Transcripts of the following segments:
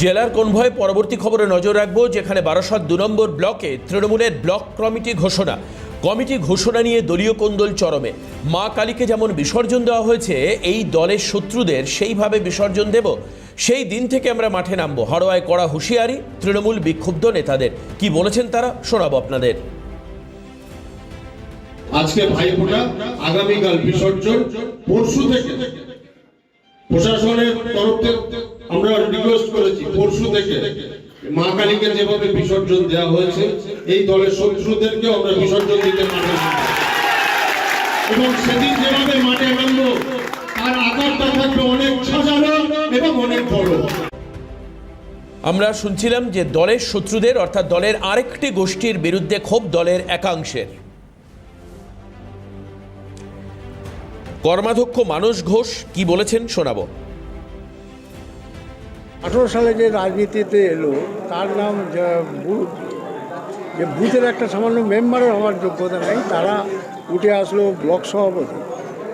জেলার কনভয়ে পরবর্তী খবরে নজর রাখব, যেখানে বারাসাত দু নম্বর ব্লকে তৃণমূলের ব্লক কমিটি ঘোষণা। কমিটি ঘোষণা নিয়ে দলীয় কোন্দল চরমে। মা কালীকে যেমন বিসর্জন দেওয়া হয়েছে, এই দলের শত্রুদের সেইভাবে বিসর্জন দেব। সেই দিন থেকে আমরা মাঠে নামবো। হাড়োয়ায় কড়া হুঁশিয়ারি, তৃণমূল বিক্ষুব্ধ নেতাদের। কি বলেছেন তারা? শোনাবো আপনাদের। আজকে ভাইফোঁটা, আগামীকাল বিসর্জন, পরশু থেকে। প্রশাসনের তরফ থেকে আমরা রিকোয়েস্ট করেছি, পরশু থেকে মা কালীকে যেভাবে বিসর্জন দেওয়া হয়েছে, এই দলের শত্রুদেরকে আমরা বিসর্জন দিতে পারব। এবং সেদিন যেভাবে মাঠে নামবো, তার আকারটা থাকবে অনেক সাজানো এবং অনেক বড়। আমরা শুনছিলাম যে দলের শত্রুদের, অর্থাৎ দলের আরেকটি গোষ্ঠীর বিরুদ্ধে ক্ষোভ দলের একাংশের। কর্মাধ্যক্ষ মানস ঘোষ কি বলেছেন শোনাবো। আঠেরো সালে যে রাজনীতিতে এলো, তার নাম যে বুথের একটা সামান্য মেম্বারের হওয়ার যোগ্যতা নেই, তারা উঠে আসলো ব্লক সভাপতি।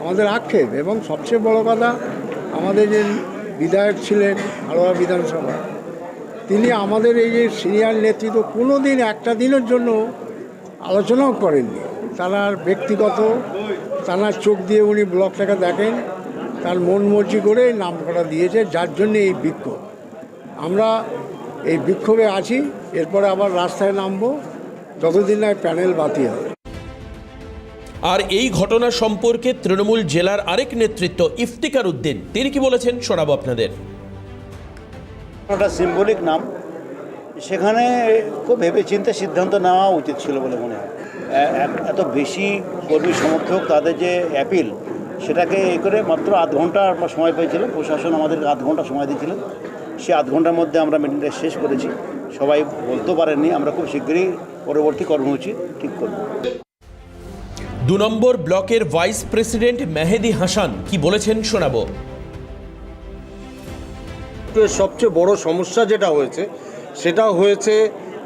আমাদের আক্ষেপ এবং সবচেয়ে বড় কথা, আমাদের যে বিধায়ক ছিলেন হাড়োয়া বিধানসভা, তিনি আমাদের এই যে সিনিয়র নেতৃত্ব কোনো দিন একটা দিনের জন্য আলোচনাও করেননি। তার ব্যক্তিগত, তার চোখ দিয়ে উনি ব্লকটাকে দেখেন, তার মন মর্জি করে নাম করা দিয়েছে, যার জন্য এই বিক্ষোভ। আমরা এই বিক্ষোভে আছি এরপরে আবার রাস্তায় নামবো। যতদিন না প্যানেল বাতিল হয়। আর এই ঘটনা সম্পর্কে তৃণমূল জেলার আরেক নেতৃত্ব ইফতিকার উদ্দিন তিনি কি বলেছেন শোনাবো আপনাদের। একটা সিম্বলিক নাম। সেখানে খুব ভেবেচিন্তে সিদ্ধান্ত নেওয়া উচিত ছিল বলে মনে হয়। এত বেশি কর্মী সমর্থক তাদের যে অ্যাপিল সেটাকে এ করে মাত্র আধ ঘণ্টা আমরা সময় পেয়েছিলাম প্রশাসন আমাদেরকে আধ ঘণ্টা সময় দিয়েছিলেন সেই আধ ঘণ্টার মধ্যে আমরা মিটিংটা শেষ করেছি। সবাই বলতে পারেননি আমরা খুব শীঘ্রই পরবর্তী কর্মসূচি ঠিক করব। দু নম্বর ব্লকের ভাইস প্রেসিডেন্ট মেহেদি হাসান কি বলেছেন শোনাবো। সবচেয়ে বড় সমস্যা যেটা হয়েছে সেটা হয়েছে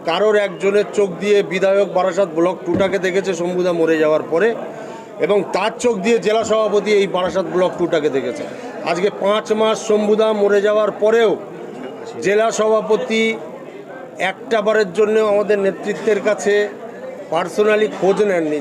কারোর একজনের চোখ দিয়ে বিধায়ক বারাসাত ব্লক টুটাকে দেখেছে শম্ভুদা মরে যাওয়ার পরে এবং তার চোখ দিয়ে জেলা সভাপতি এই বারাসাত ব্লক টুটাকে দেখেছে। আজকে পাঁচ মাস শম্ভুদা মরে যাওয়ার পরেও জেলা সভাপতি একটা বারের জন্য আমাদের নেতৃত্বের কাছে পার্সোনালি খোঁজ নেননি।